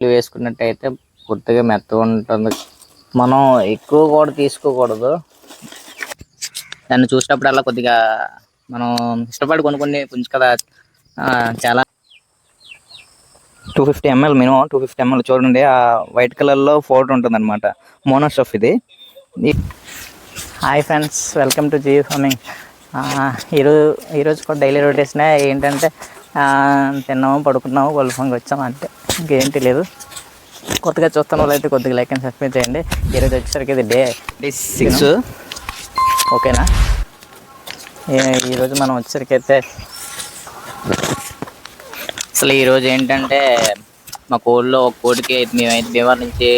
వేసుకున్నట్టయితే పూర్తిగా మెత్తగా ఉంటుంది. మనం ఎక్కువ కూడా తీసుకోకూడదు. దాన్ని చూసినప్పుడల్లా కొద్దిగా మనం ఇష్టపడి కొనుక్కుని పుంజు కదా. చాలా two fifty ml minimum two fifty ml చూడండి. ఆ వైట్ కలర్లో ఫోటో ఉంటుంది అనమాట మోనోస్టఫ్ ఇది. Hi friends welcome to G farming ఈరోజు ఈరోజు కూడా డైలీ రొటేషన్ ఏంటంటే ఆ, తిన్నాము పడుకున్నాము కొలుఫంగి వచ్చాము అంతే. ఇంకేంటి లేదు. కొత్తగా చూస్తున్న వాళ్ళు అయితే కొద్దిగా లైక్ అండ్ సబ్స్క్రైబ్ చేయండి. ఈరోజు వచ్చేసరికి ఇది డే డే సిక్స్ ఓకేనా? ఈరోజు మనం వచ్చేసరికి అయితే అసలు ఈరోజు ఏంటంటే మా కోళ్ళలో ఒక కోడికి మేమైతే భీమవరం నుంచి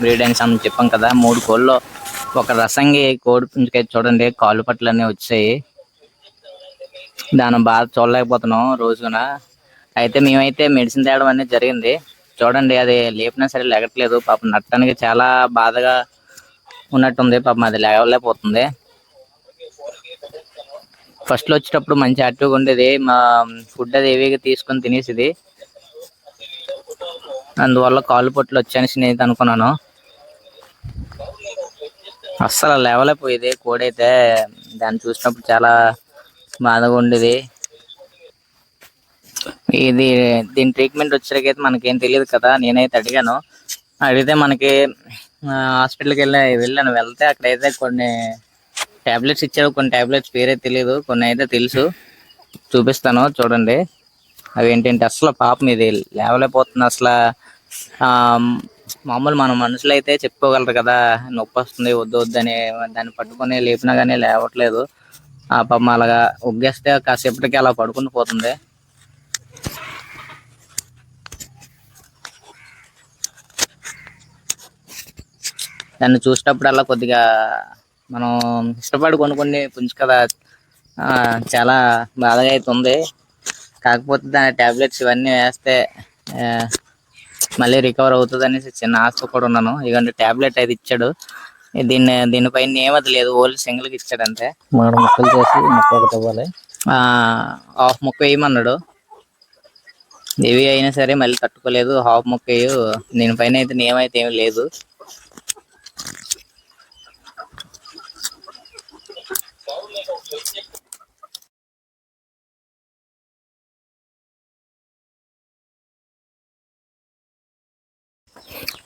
బ్రీడ్ అని చెప్పాం కదా. మూడు కోళ్ళు. ఒక రసంగి కోడి పుంజుకైతే చూడండి. కాళ్ళు పట్లన్నీ వచ్చాయి. దాని బాధ చూడలేకపోతున్నాం రోజున. అయితే మేమైతే మెడిసిన్ తేవడం అనేది జరిగింది. చూడండి అది లేపినా సరే లెగట్లేదు. పాపం నట్టడానికి చాలా బాధగా ఉన్నట్టుంది. పాపం అది లేవలేకపోతుంది. ఫస్ట్లో వచ్చేటప్పుడు మంచి యాక్టివ్గా ఉండేది. మా ఫుడ్ అది హెవీగా తీసుకొని తినేసిది. అందువల్ల కాళ్ళు పొట్లు వచ్చాయని నేను అనుకున్నాను. అస్సలు లేవలేకపోయేది. కోడి అయితే దాన్ని చూసినప్పుడు చాలా బాధగా ఉండేది. ఇది దీని ట్రీట్మెంట్ వచ్చేసరికి మనకేం తెలియదు కదా నేనైతే అడిగాను. అడిగితే మనకి హాస్పిటల్కి వెళ్ళి వెళ్ళాను. వెళ్తే అక్కడైతే కొన్ని టాబ్లెట్స్ ఇచ్చారు. కొన్ని టాబ్లెట్స్ పేరే తెలియదు కొన్ని అయితే తెలుసు. చూపిస్తాను చూడండి. అవి ఏంటంటే అసలు పాపం ఇది లేవలేకపోతుంది. అసలు మామూలు మన మనుషులు అయితే చెప్పుకోగలరు కదా నొప్పి వస్తుంది వద్దు వద్దు అని. దాన్ని పట్టుకొని లేపినా కానీ లేవట్లేదు. ఆ పాపం అలాగా ఒగ్గేస్తే కాసేపటికి అలా పడుకుని పోతుంది. దాన్ని చూసినప్పుడల్లా కొద్దిగా మనం ఇష్టపడి కొనుక్కుని పుంజు కదా చాలా బాధగా అయితే ఉంది. కాకపోతే దాని టాబ్లెట్స్ ఇవన్నీ వేస్తే మళ్ళీ రికవర్ అవుతుంది అనేసి చిన్న ఆశ కూడా ఉన్నాను. ఇక టాబ్లెట్ అయితే ఇచ్చాడు. దీన్ని దీనిపైన ఏమది లేదు ఓన్లీ సింగిల్కి ఇచ్చాడు అంతే మూడు ముక్కలు చేసి ముక్క ఒకటి ఇవ్వాలి. ఆ, హాఫ్ ముక్క వేయమన్నాడు. ఏవి అయినా సరే మళ్ళీ తట్టుకోలేదు హాఫ్ ముక్క వేయు. దీనిపైన అయితే నియమ అయితే ఏమీ లేదు.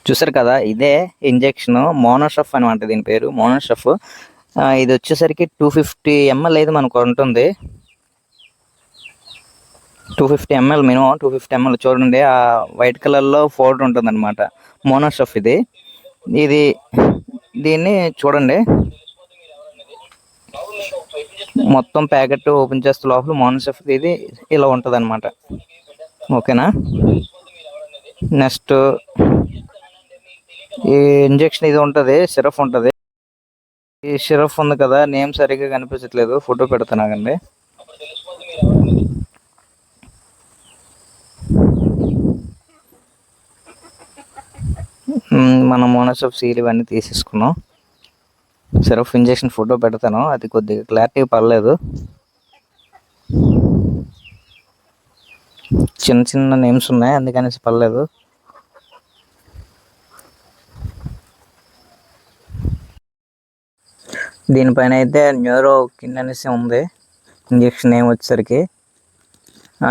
చూసారు కదా ఇదే ఇంజెక్షన్ మోనోషఫ్ అనమాట దీని పేరు మోనోషఫ్. ఇది వచ్చేసరికి టూ ఫిఫ్టీ ఎంఎల్ అయితే మనకు ఉంటుంది? Two fifty ml minimum two fifty ml చూడండి ఆ వైట్ కలర్లో ఫోటో ఉంటుంది అనమాట మోనోషఫ్ ఇది. ఇది దీన్ని చూడండి. మొత్తం ప్యాకెట్ ఓపెన్ చేస్తే లోపల మోనోషఫ్ ఇది ఇలా ఉంటుంది అనమాట ఓకేనా? నెక్స్ట్ ఈ ఇంజెక్షన్ ఇది ఉంటుంది సిరప్ ఉంటుంది. ఈ సిరప్ ఉంది కదా నేమ్ సరిగ్గా కనిపించట్లేదు ఫోటో పెడుతున్నాగండి మ్మ్, మనం మోనోసఫ్ సీల్ ఇవన్నీ తీసేసుకున్నాం. సిరప్ ఇంజెక్షన్ ఫోటో పెడతాను అది కొద్దిగా క్లారిటీ పర్లేదు చిన్న చిన్న నేమ్స్ ఉన్నాయి అందుకనేసి పర్లేదు దీనిపైన అయితే న్యూరో కిన్ అనేసి ఉంది. ఇంజెక్షన్ ఏం వచ్చేసరికి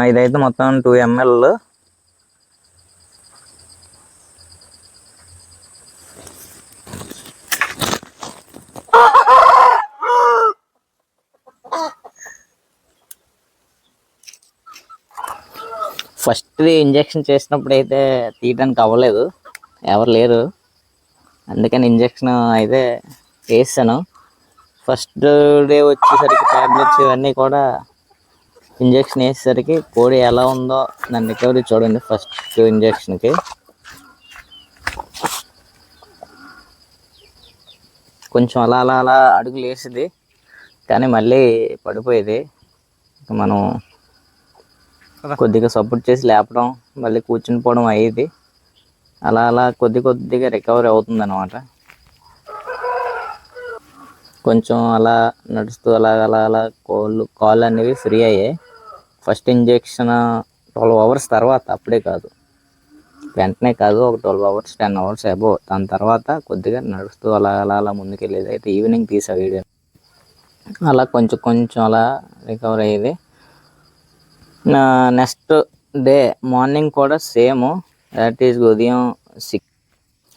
ఇదైతే మొత్తం టూ ఎంఎల్. ఫస్ట్ ఇంజెక్షన్ చేసినప్పుడు అయితే తీయడానికి అవ్వలేదు. ఎవరు లేరు. అందుకని ఇంజెక్షన్ అయితే వేసాను. ఫస్ట్ డే వచ్చేసరికి ట్యాబ్లెట్స్ ఇవన్నీ కూడా ఇంజెక్షన్ వేసేసరికి కోడి ఎలా ఉందో దాని రికవరీ చూడండి ఫస్ట్ ఇంజెక్షన్కి. కొంచెం అలా అలా అలా అడుగులు వేసేది కానీ మళ్ళీ పడిపోయేది. మనం కొద్దిగా సపోర్ట్ చేసి లేపడం మళ్ళీ కూర్చుని పోవడం అయ్యేది. అలా అలా కొద్ది కొద్దిగా రికవరీ అవుతుంది అనమాట కొంచెం అలా నడుస్తూ అలా అలా అలా కోళ్ళు కాళ్ళు అనేవి ఫ్రీ అయ్యాయి. ఫస్ట్ ఇంజెక్షన్ ట్వెల్వ్ అవర్స్ తర్వాత అప్పుడే కాదు. వెంటనే కాదు ఒక ట్వెల్వ్ అవర్స్ టెన్ అవర్స్ అబో దాని తర్వాత కొద్దిగా నడుస్తూ అలా అలా అలా ముందుకెళ్ళేది. అయితే ఈవినింగ్ తీసా వీడియో. అలా కొంచెం కొంచెం అలా రికవర్ అయ్యేది. నెక్స్ట్ డే మార్నింగ్ కూడా సేమ్ దట్ ఈస్ ఉదయం సిక్స్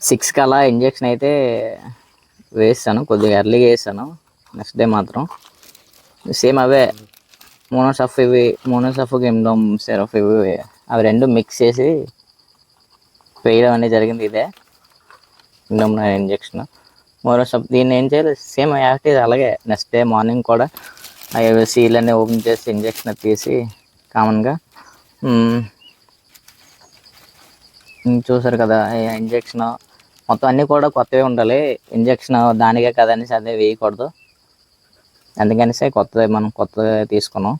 సిక్స్కి అలా ఇంజెక్షన్ అయితే వేసాను కొద్దిగా ఎర్లీగా వేసాను నెక్స్ట్ డే మాత్రం. సేమ్ అవే మోనోసఫ్ ఇవి మోనోసఫ్ గిమ్డోమ్ సెరఫ్ ఇవి అవి రెండు మిక్స్ చేసి వేయడం అనేది జరిగింది ఇదే. గిమ్డోమ్ ఇంజెక్షన్ మోనోసఫ్ దీన్ని ఏం చేయాలి? సేమ్ యాక్టివ్ అలాగే నెక్స్ట్ డే మార్నింగ్ కూడా. అవి సీల్ ఓపెన్ చేసి ఇంజెక్షన్ తీసి కామన్గా చూసారు కదా ఇంజెక్షన్ మొత్తం అన్నీ కూడా కొత్తవే ఉండాలి. ఇంజక్షన్ దానికే కదనేసి అదే వేయకూడదు. అందుకనేసి కొత్తది మనం కొత్తది తీసుకున్నాం.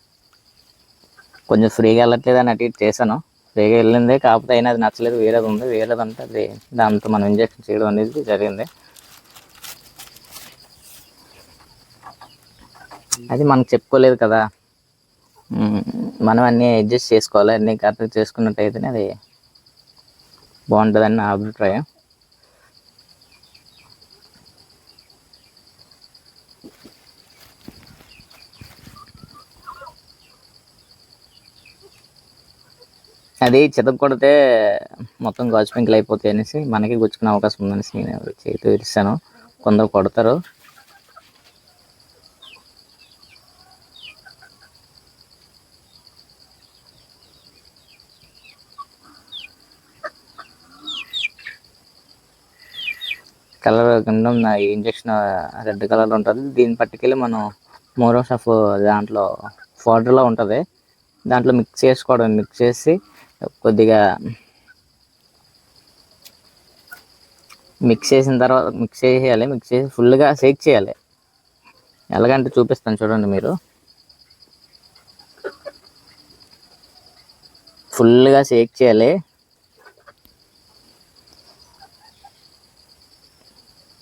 కొంచెం ఫ్రీగా వెళ్ళట్లేదు అని అటు ఇటు చేశాను. ఫ్రీగా వెళ్ళింది కాకపోతే అయినా అది నచ్చలేదు వేరేది ఉంది. వేరేది అంటే అది దాంతో మనం ఇంజెక్షన్ చేయడం అనేది జరిగింది. అది మనకు చెప్పుకోలేదు కదా. మనం అన్నీ అడ్జస్ట్ చేసుకోవాలి. అన్నీ కరెక్ట్ చేసుకున్నట్టయితేనే అది బాగుంటుందని నా అభిప్రాయం. అది చితక కొడితే మొత్తం గాజు పెంకులు అయిపోతాయి అనేసి మనకి గుచ్చుకునే అవకాశం ఉందనేసి నేను చేతితో ఇరిస్తాను కొందరు కొడతారు. కలర్ కింద ఇంజక్షన్ రెడ్ కలర్ ఉంటుంది. దీన్ని పట్టుకెళ్ళి మనం మోరోస్ ఆఫ్ దాంట్లో పౌడర్లో ఉంటుంది. దాంట్లో మిక్స్ చేసుకోవడం మిక్స్ చేసి కొద్దిగా మిక్స్ చేసిన తర్వాత మిక్స్ చేసేయాలి మిక్స్ చేసి ఫుల్గా షేక్ చేయాలి. ఎలాగంటే చూపిస్తాను చూడండి మీరు. ఫుల్గా షేక్ చేయాలి.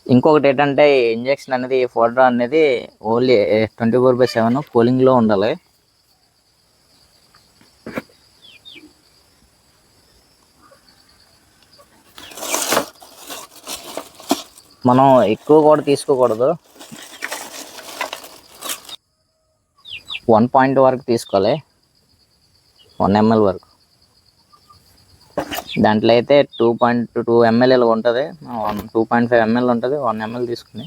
ఇంకొకటి ఏంటంటే ఇంజెక్షన్ అనేది ఫోడ్రా అనేది only twenty four by seven కూలింగ్లో ఉండాలి. మనం ఎక్కువ కూడా తీసుకోకూడదు. వన్ పాయింట్ వరకు తీసుకోవాలి. వన్ ఎంఎల్ వరకు. దాంట్లో అయితే టూ పాయింట్ టూ ఎంఎల్ ఉంటుంది. One two point five ml ఉంటుంది. వన్ ఎంఎల్ తీసుకుని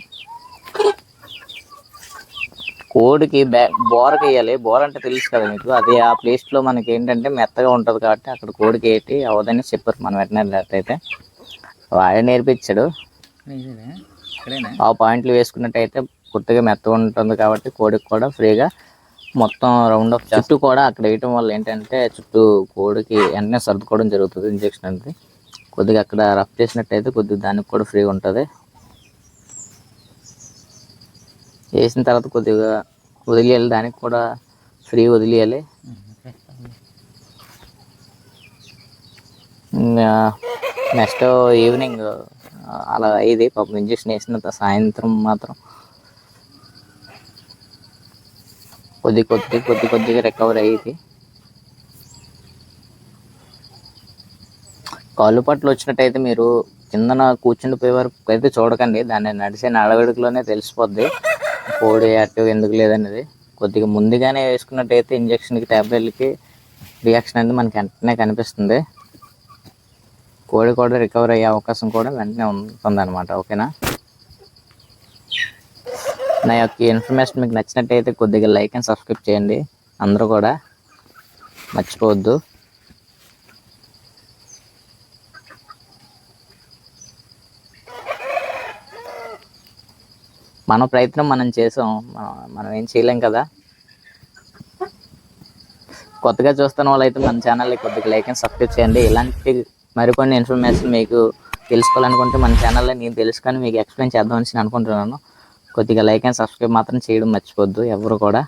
కోడికి బ్యా బోరకి వేయాలి. బోర్ అంటే తెలుసు కదా మీకు. అది ఆ ప్లేస్లో మనకి ఏంటంటే మెత్తగా ఉంటుంది కాబట్టి అక్కడ కోడికి వేటి అవదని చెప్పారు మన వెటనరీ డాక్టర్ అయితే. వాడే నేర్పించాడు. ఆ పాయింట్లు వేసుకున్నట్టయితే కొద్దిగా మెత్తగా ఉంటుంది కాబట్టి కోడికి కూడా ఫ్రీగా మొత్తం రౌండ్ ఆఫ్ చుట్టూ కూడా అక్కడ వేయటం వల్ల ఏంటంటే చుట్టూ కోడికి వెంటనే సర్దుకోవడం జరుగుతుంది ఇంజెక్షన్ అనేది. కొద్దిగా అక్కడ రఫ్ చేసినట్టయితే కొద్దిగా దానికి కూడా ఫ్రీగా ఉంటుంది. వేసిన తర్వాత కొద్దిగా వదిలేయాలి దానికి కూడా ఫ్రీ వదిలేయాలి. నెక్స్ట్ ఈవినింగ్ అలా అయ్యేది. పాపం ఇంజక్షన్ వేసిన సాయంత్రం మాత్రం కొద్ది కొద్ది కొద్ది కొద్దిగా రికవర్ అయ్యేది. కాళ్ళు పట్లు వచ్చినట్టయితే మీరు కిందన కూర్చుండిపోయే వరకు అయితే చూడకండి. దాన్ని నడిచే నడవడికలోనే తెలిసిపోద్ది. కోడి యాక్టివ్ ఎందుకు లేదనేది. కొద్దిగా ముందుగానే వేసుకున్నట్టయితే ఇంజక్షన్కి ట్యాబ్లెట్లకి రియాక్షన్ అనేది మనకి వెంటనే కనిపిస్తుంది. కోడి కూడా రికవర్ అయ్యే అవకాశం కూడా వెంటనే ఉంటుంది అనమాట ఓకేనా? నా యొక్క ఇన్ఫర్మేషన్ మీకు నచ్చినట్టయితే కొద్దిగా లైక్ అండ్ సబ్స్క్రైబ్ చేయండి. అందరూ కూడా మర్చిపోవద్దు. మన ప్రయత్నం మనం చేసాం. మనం- మనం ఏం చేయలేం కదా? కొత్తగా చూస్తున్న వాళ్ళైతే మన ఛానల్ని కొద్దిగా లైక్ అండ్ సబ్స్క్రైబ్ చేయండి. ఇలాంటి మరికొన్ని ఇన్ఫర్మేషన్ మీకు తెలుసుకోవాలనుకుంటే మన ఛానల్లో నేను తెలుసుకొని మీకు ఎక్స్ప్లెయిన్ చేద్దామని అనుకుంటున్నాను. కొద్దిగా లైక్ అండ్ సబ్స్క్రైబ్ మాత్రం చేయడం మర్చిపోద్దు ఎవరు కూడా.